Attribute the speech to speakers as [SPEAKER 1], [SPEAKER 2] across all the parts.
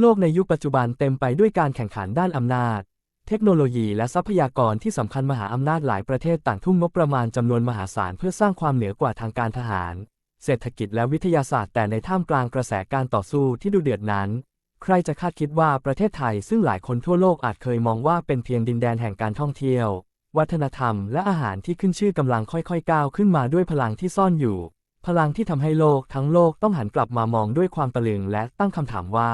[SPEAKER 1] โลกในยุคปัจจุบันเต็มไปด้วยการแข่งขันด้านอำนาจ เทคโนโลยีและทรัพยากรที่สำคัญมหาอำนาจหลายประเทศต่างทุ่มงบประมาณจำนวนมหาศาลเพื่อสร้างความเหนือกว่าทางการทหาร เศรษฐกิจและวิทยาศาสตร์แต่ในท่ามกลางกระแสการต่อสู้ที่ดุเดือดนั้น ใครจะคาดคิดว่าประเทศไทยซึ่งหลายคนทั่วโลกอาจเคยมองว่าเป็นเพียงดินแดนแห่งการท่องเที่ยว วัฒนธรรม และอาหารที่ขึ้นชื่อกำลังค่อยๆก้าวขึ้นมาด้วยพลังที่ซ่อนอยู่ พลังที่ทำให้โลกทั้งโลกต้องหันกลับมามองด้วยความตะลึงและตั้งคำถามว่า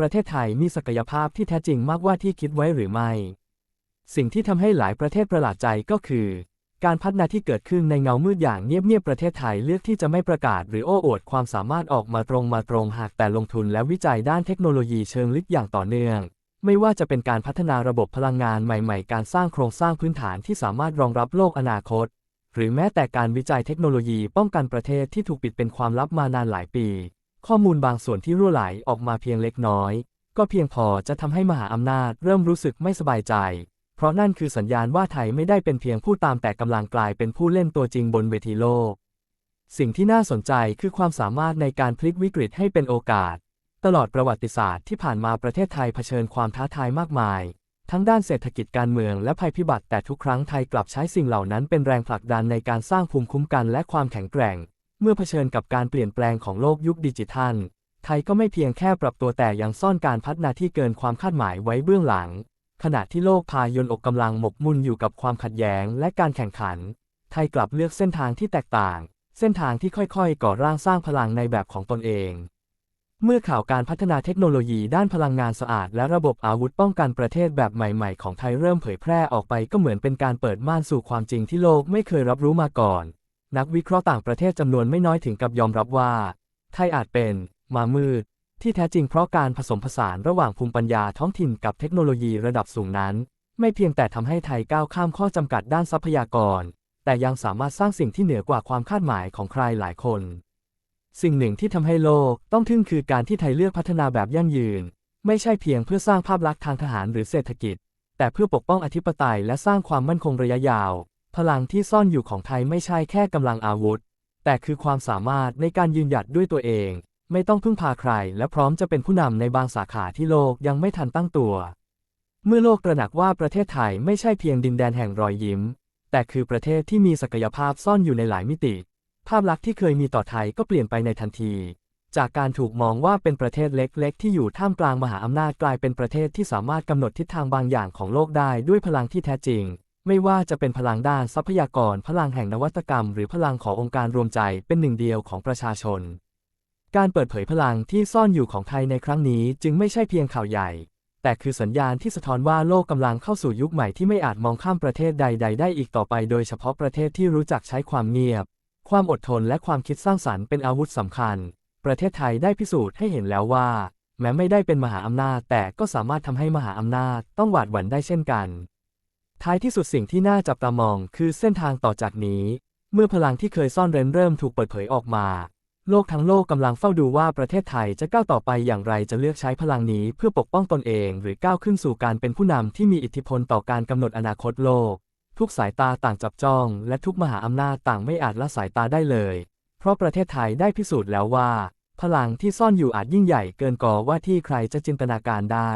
[SPEAKER 1] ประเทศไทยมีศักยภาพที่แท้จริงมากกว่าที่คิดไว้หรือไม่ สิ่งที่ทำให้หลายประเทศประหลาดใจก็คือ การพัฒนาที่เกิดขึ้นในเงามืดอย่างเงียบๆประเทศไทยเลือกที่จะไม่ประกาศหรือโอ้อวดความสามารถออกมาตรงมาตรงหากแต่ลงทุนและวิจัยด้านเทคโนโลยีเชิงลึกอย่างต่อเนื่อง ไม่ว่าจะเป็นการพัฒนาระบบพลังงานใหม่ ๆ การสร้างโครงสร้างพื้นฐานที่สามารถรองรับโลกอนาคต หรือแม้แต่การวิจัยเทคโนโลยีป้องกันประเทศที่ถูกปิดเป็นความลับมานานหลายปี ข้อมูลบางส่วนที่รั่วไหลออกมาเพียงเล็กน้อย ก็เพียงพอจะทำให้มหาอำนาจเริ่มรู้สึกไม่สบายใจ เพราะนั่นคือสัญญาณว่าไทยไม่ได้เป็นเพียงผู้ตามแต่กำลังกลายเป็นผู้เล่นตัวจริงบนเวทีโลก สิ่งที่น่าสนใจคือความสามารถในการพลิกวิกฤตให้เป็นโอกาส ตลอดประวัติศาสตร์ที่ผ่านมาประเทศไทยเผชิญความท้าทายมากมาย ทั้งด้านเศรษฐกิจการเมืองและภัยพิบัติแต่ทุกครั้งไทยกลับใช้สิ่งเหล่านั้นเป็นแรงผลักดันในการสร้างภูมิคุ้มกันและความแข็งแกร่ง เมื่อเผชิญกับการเปลี่ยนแปลงของโลกยุคดิจิทัล ไทยก็ไม่เพียงแค่ปรับตัวแต่ยังซ่อนการพัฒนาที่เกินความคาดหมายไว้เบื้องหลัง ขณะที่โลกพายนอกกำลังหมกมุ่นอยู่กับความขัดแย้งและการแข่งขัน ไทยกลับเลือกเส้นทางที่แตกต่าง เส้นทางที่ค่อยๆ ก่อร่างสร้างพลังในแบบของตนเอง เมื่อข่าวการพัฒนาเทคโนโลยีด้านพลังงานสะอาด และระบบอาวุธป้องกันประเทศแบบใหม่ ๆ ของไทยเริ่มเผยแพร่ออกไปก็เหมือนเป็นการเปิดม่านสู่ความจริงที่โลกไม่เคยรับรู้มาก่อน นักวิเคราะห์ต่างประเทศจำนวนไม่น้อยถึงกับยอมรับว่า ไทยอาจเป็น มามืด ที่แท้จริงเพราะการผสมผสานระหว่างภูมิปัญญาท้องถิ่นกับเทคโนโลยีระดับสูงนั้น ไม่เพียงแต่ทำให้ไทยก้าวข้ามข้อจำกัดด้านทรัพยากร แต่ยังสามารถสร้างสิ่งที่เหนือกว่าความคาดหมายของใครหลายคน สิ่งหนึ่งที่ทำให้โลกต้องทึ่งคือการที่ไทยเลือกพัฒนาแบบยั่งยืน ไม่ใช่เพียงเพื่อสร้างภาพลักษณ์ทางทหารหรือเศรษฐกิจ แต่เพื่อปกป้องอธิปไตยและสร้างความมั่นคงระยะยาว พลังที่ซ่อนอยู่ของไทยไม่ใช่แค่กำลังอาวุธ แต่คือความสามารถในการยืนหยัดด้วยตัวเอง ไม่ต้องพึ่งพาใคร และพร้อมจะเป็นผู้นำในบางสาขาที่โลกยังไม่ทันตั้งตัว เมื่อโลกตระหนักว่าประเทศไทยไม่ใช่เพียงดินแดนแห่งรอยยิ้ม แต่คือประเทศที่มีศักยภาพซ่อนอยู่ในหลายมิติ ภาพลักษณ์ที่เคยมีต่อไทยก็เปลี่ยนไปในทันที จากการถูกมองว่าเป็นประเทศเล็กๆ ที่อยู่ท่ามกลางมหาอำนาจกลายเป็นประเทศที่สามารถกำหนดทิศทางบางอย่างของโลกได้ด้วยพลังที่แท้จริง ไม่ว่าจะเป็นพลังด้านทรัพยากร พลังแห่งนวัตกรรม หรือพลังขององค์การรวมใจเป็นหนึ่งเดียวของประชาชน การเปิดเผยพลังที่ซ่อนอยู่ของไทยในครั้งนี้จึงไม่ใช่เพียงข่าวใหญ่ แต่คือสัญญาณที่สะท้อนว่าโลกกำลังเข้าสู่ยุคใหม่ที่ไม่อาจมองข้ามประเทศใดๆ ได้อีกต่อไป โดยเฉพาะประเทศที่รู้จักใช้ความเงียบ ความอดทนและความคิดสร้างสรรค์เป็นอาวุธสำคัญ ประเทศไทยได้พิสูจน์ให้เห็นแล้วว่า แม้ไม่ได้เป็นมหาอำนาจ แต่ก็สามารถทำให้มหาอำนาจต้องหวาดหวั่นได้เช่นกัน ท้ายที่สุดสิ่งที่น่าจับตามองคือเส้นทางต่อจากนี้ เมื่อพลังที่เคยซ่อนเร้นเริ่มถูกเปิดเผยออกมา โลกทั้งโลกกำลังเฝ้าดูว่าประเทศไทยจะก้าวต่อไปอย่างไรจะเลือกใช้พลังนี้เพื่อปกป้องตนเอง หรือก้าวขึ้นสู่การเป็นผู้นำที่มีอิทธิพลต่อการกำหนดอนาคตโลก ทุกสายตาต่างจับจ้อง และทุกมหาอำนาจต่างไม่อาจละสายตาได้เลย เพราะประเทศไทยได้พิสูจน์แล้วว่า พลังที่ซ่อนอยู่อาจยิ่งใหญ่เกินกว่าว่าที่ใครจะจินตนาการได้